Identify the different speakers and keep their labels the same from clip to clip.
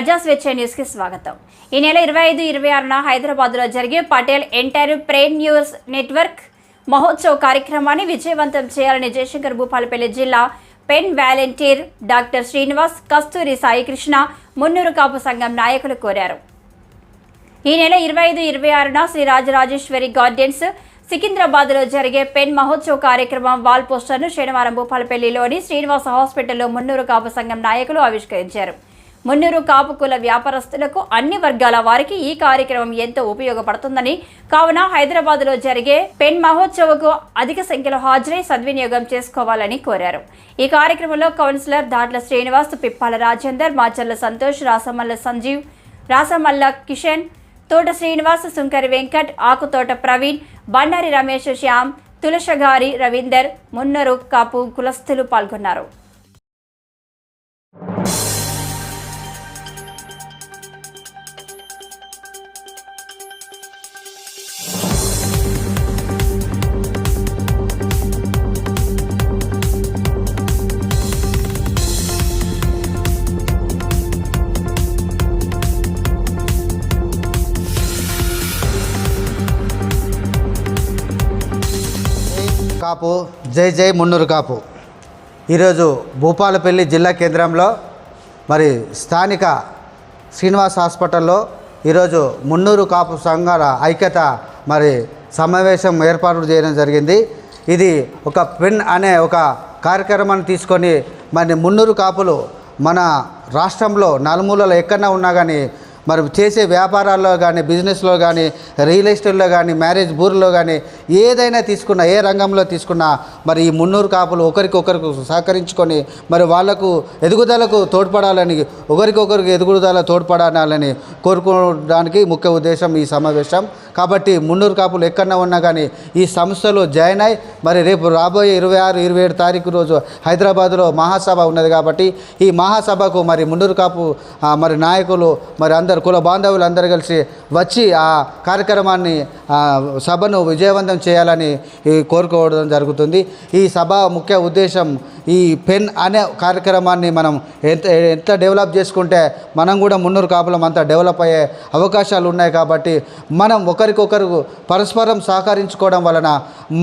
Speaker 1: ప్రజా స్వేచ్ఛ న్యూస్కి స్వాగతం. ఈ నెల ఇరవై ఐదు ఇరవై ఆరున హైదరాబాద్లో జరిగే Patel entrepreneurs network మహోత్సవ్ కార్యక్రమాన్ని విజయవంతం చేయాలని జయశంకర్ భూపాలపల్లి జిల్లా PEN volunteer doctor Srinivas Kasturi Saikrishna Munnuru Kapu సంఘం నాయకులు కోరారు. ఈ నెల ఇరవై ఐదు ఇరవై ఆరున శ్రీ రాజరాజేశ్వరి గార్డెన్స్ సికింద్రాబాద్లో జరిగే పెన్ మహోత్సవ్ కార్యక్రమం వాల్ పోస్టర్ను శనివారం భూపాలపల్లిలోని శ్రీనివాస హాస్పిటల్లో మున్నూరు కాపు సంఘం నాయకులు ఆవిష్కరించారు. మున్నూరు కాపు కుల వ్యాపారస్తులకు అన్ని వర్గాల వారికి ఈ కార్యక్రమం ఎంతో ఉపయోగపడుతుందని కావున హైదరాబాద్లో జరిగే పెన్ మహోత్సవకు అధిక సంఖ్యలో హాజరై సద్వినియోగం చేసుకోవాలని కోరారు. ఈ కార్యక్రమంలో కౌన్సిలర్ దాట్ల శ్రీనివాస్ పిప్పాల రాజేందర్ మాచర్ల సంతోష్ రాసమల్ల సంజీవ్ రాసమల్ల కిషన్ తోట శ్రీనివాస్ సుంకరి వెంకట్ ఆకుతోట ప్రవీణ్ బండారి రమేష్ శ్యామ్ తులసగారి రవీందర్ మున్నరు కాపు కులస్తులు పాల్గొన్నారు.
Speaker 2: కాపు. జై జై మున్నూరు కాపు. ఈరోజు భూపాలపల్లి జిల్లా కేంద్రంలో మరి స్థానిక శ్రీనివాస్ హాస్పిటల్లో ఈరోజు మున్నూరు కాపు సంఘాల ఐక్యత మరి సమావేశం ఏర్పాటు చేయడం జరిగింది. ఇది ఒక పెన్ అనే ఒక కార్యక్రమాన్ని తీసుకొని మరి మున్నూరు కాపులు మన రాష్ట్రంలో నలుమూలలో ఎక్కడన్నా ఉన్నా కానీ మరి చేసే వ్యాపారాల్లో కానీ బిజినెస్లో కానీ రియల్ ఎస్టేట్లో కానీ మ్యారేజ్ బూర్లో కానీ ఏదైనా తీసుకున్నా ఏ రంగంలో తీసుకున్నా మరి ఈ మున్నూరు కాపులు ఒకరికొకరికి సహకరించుకొని మరి వాళ్ళకు ఎదుగుదలకు తోడ్పడాలని ఒకరికొకరికి ఎదుగుదల తోడ్పడాలని కోరుకోవడానికి ముఖ్య ఉద్దేశం ఈ సమావేశం. కాబట్టి మున్నూరు కాపులు ఎక్కడన్నా ఉన్నా కానీ ఈ సంస్థలో జాయిన్ అయి మరి రేపు రాబోయే ఇరవై ఆరు ఇరవై ఏడు తారీఖు రోజు హైదరాబాద్లో మహాసభ ఉన్నది కాబట్టి ఈ మహాసభకు మరి మున్నూరు కాపు మరి నాయకులు మరి అందరు కుల బాంధవులు అందరూ కలిసి వచ్చి ఆ కార్యక్రమాన్ని సభను విజయవంతం చేయాలని కోరుకోవడం జరుగుతుంది. ఈ సభ ముఖ్య ఉద్దేశం ఈ పెన్ అనే కార్యక్రమాన్ని మనం ఎంత ఎంత డెవలప్ చేసుకుంటే మనం కూడా మున్నూరు కాపులం అంతా డెవలప్ అయ్యే అవకాశాలు ఉన్నాయి కాబట్టి మనం ఒకరికొకరు పరస్పరం సహకరించుకోవడం వలన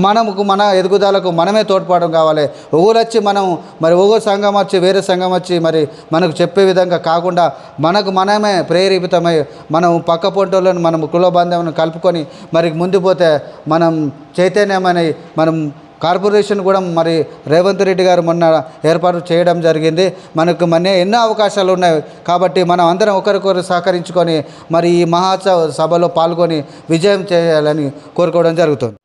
Speaker 2: మనకు మన ఎదుగుదలకు మనమే తోడ్పడడం కావాలి. ఒగోరు వచ్చి మనం మరి ఒగో సంఘం వచ్చి వేరే సంఘం వచ్చి మరి మనకు చెప్పే విధంగా కాకుండా మనకు మనమే ప్రేరేపితమై మనం పక్క పొంటోళ్ళని మనం కుల కలుపుకొని మరి ముందు పోతే మనం చైతన్యమని మనం కార్పొరేషన్ కూడా మరి రేవంత్ రెడ్డి గారు మొన్న ఏర్పాటు చేయడం జరిగింది. మనకు మన ఎన్నో అవకాశాలు ఉన్నాయి. కాబట్టి మనం అందరం ఒకరికొకరు సహకరించుకొని మరి ఈ మహాసభ సభలో పాల్గొని విజయం చేయాలని కోరుకోవడం జరుగుతుంది.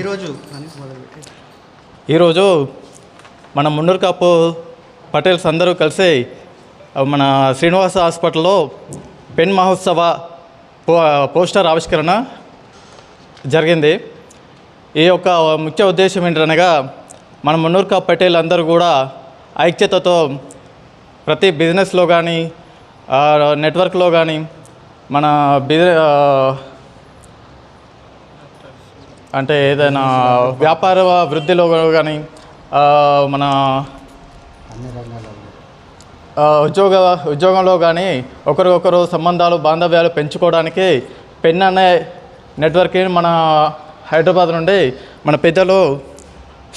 Speaker 3: ఈరోజు
Speaker 4: ఈరోజు మన మున్నూరు కాపు పటేల్స్ అందరూ కలిసి మన శ్రీనివాస హాస్పిటల్లో పెన్ మహోత్సవ పో పోస్టర్ ఆవిష్కరణ జరిగింది. ఈ యొక్క ముఖ్య ఉద్దేశం ఏంటనగా మన మున్నూర్కా పటేల్ అందరూ కూడా ఐక్యతతో ప్రతి బిజినెస్లో కానీ నెట్వర్క్లో కానీ మన బిజ అంటే ఏదైనా వ్యాపార వృద్ధిలో కానీ మన ఆ, ఉద్యోగ ఉద్యోగంలో కానీ ఒకరికొకరు సంబంధాలు బాంధవ్యాలు పెంచుకోవడానికి పెన్ అనే నెట్వర్క్ని మన హైదరాబాద్ నుండి మన పెద్దలు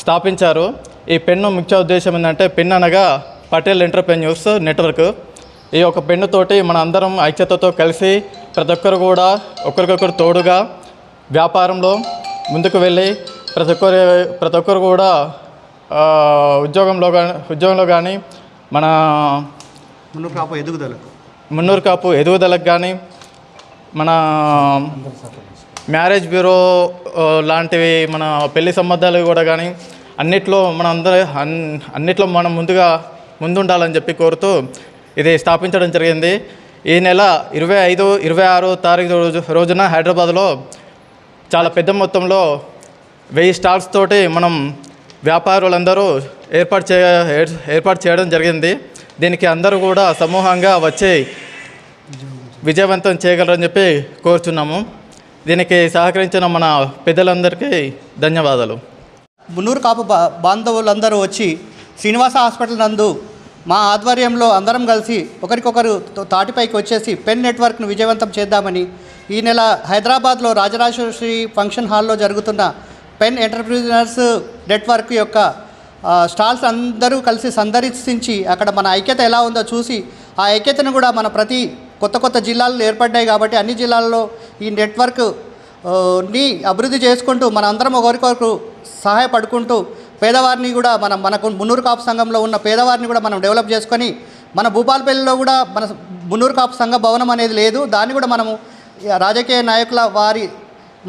Speaker 4: స్థాపించారు. ఈ పెన్ను ముఖ్య ఉద్దేశం ఏంటంటే పెన్ అనగా పటేల్ ఎంటర్ప్రెన్యూర్స్ నెట్వర్క్. ఈ యొక్క పెన్నుతోటి మన అందరం ఐక్యతతో కలిసి ప్రతి ఒక్కరు కూడా ఒకరికొకరు తోడుగా వ్యాపారంలో ముందుకు వెళ్ళి ప్రతి ఒక్కరు ప్రతి ఒక్కరు కూడా ఉద్యోగంలో కానీ ఉద్యోగంలో కానీ మన
Speaker 3: మున్ను కాపు ఎదుగుదలకు.
Speaker 4: మున్నూరు కాపు ఎదుగుదలకు కానీ మన మ్యారేజ్ బ్యూరో లాంటివి మన పెళ్ళి సంబంధాలు కూడా కానీ అన్నిట్లో మన అందరూ అన్ అన్నిట్లో మనం ముందుగా ముందుండాలని చెప్పి కోరుతూ ఇది స్థాపించడం జరిగింది. ఈ నెల ఇరవై ఐదు ఇరవై ఆరు తారీఖు రోజు రోజున హైదరాబాద్లో చాలా పెద్ద మొత్తంలో వెయ్యి స్టాల్స్ తోటి మనం వ్యాపారులందరూ ఏర్పాటు చే ఏర్పాటు చేయడం జరిగింది. దీనికి అందరూ కూడా సమూహంగా వచ్చి విజయవంతం చేయగలరని చెప్పి కోరుచున్నాము. దీనికి సహకరించిన మన పెద్దలందరికీ ధన్యవాదాలు.
Speaker 3: మున్నూరు కాపు బా బాంధవులందరూ వచ్చి శ్రీనివాస హాస్పిటల్ నందు మా ఆధ్వర్యంలో అందరం కలిసి ఒకరికొకరు తో- తాటిపైకి వచ్చేసి పెన్ నెట్వర్క్ను విజయవంతం చేద్దామని ఈ నెల హైదరాబాద్లో రాజరాజేశ్వరి ఫంక్షన్ హాల్లో జరుగుతున్న పెన్ ఎంటర్ప్రీనర్స్ నెట్వర్క్ యొక్క స్టాల్స్ అందరూ కలిసి సందర్శించి అక్కడ మన ఐక్యత ఎలా ఉందో చూసి ఆ ఐక్యతను కూడా మన ప్రతి కొత్త కొత్త జిల్లాలు ఏర్పడ్డాయి కాబట్టి అన్ని జిల్లాల్లో ఈ నెట్వర్క్ని అభివృద్ధి చేసుకుంటూ మన అందరం ఒకరికొకరు సహాయపడుకుంటూ పేదవారిని కూడా మనం మనకు మున్నూరు కాపు సంఘంలో ఉన్న పేదవారిని కూడా మనం డెవలప్ చేసుకొని మన భూపాలపల్లిలో కూడా మన మున్నూరు కాపు సంఘ భవనం అనేది లేదు. దాన్ని కూడా మనము రాజకీయ నాయకుల వారి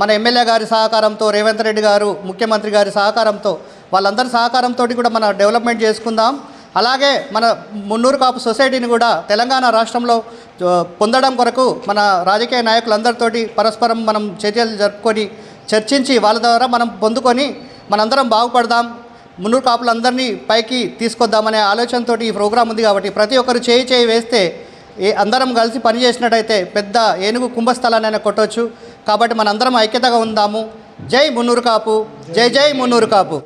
Speaker 3: మన ఎమ్మెల్యే గారి సహకారంతో రేవంత్ రెడ్డి గారు ముఖ్యమంత్రి గారి సహకారంతో వాళ్ళందరి సహకారంతో కూడా మనం డెవలప్మెంట్ చేసుకుందాం. అలాగే మన మున్నూరు కాపు సొసైటీని కూడా తెలంగాణ రాష్ట్రంలో పొందడం కొరకు మన రాజకీయ నాయకులందరితోటి పరస్పరం మనం చర్యలు జరుపుకొని చర్చించి వాళ్ళ ద్వారా మనం పొందుకొని మనందరం బాగుపడదాం. మున్నూరు కాపులందరినీ పైకి తీసుకొద్దామనే ఆలోచనతో ఈ ప్రోగ్రాం ఉంది కాబట్టి ప్రతి ఒక్కరు చేయి చేయి వేస్తే ఏ అందరం కలిసి పనిచేసినట్టయితే పెద్ద ఏనుగు కుంభస్థలాన్ని కొట్టవచ్చు కాబట్టి మనందరం ఐక్యతగా ఉందాము. జై మున్నూరు కాపు. జై జై మున్నూరు కాపు.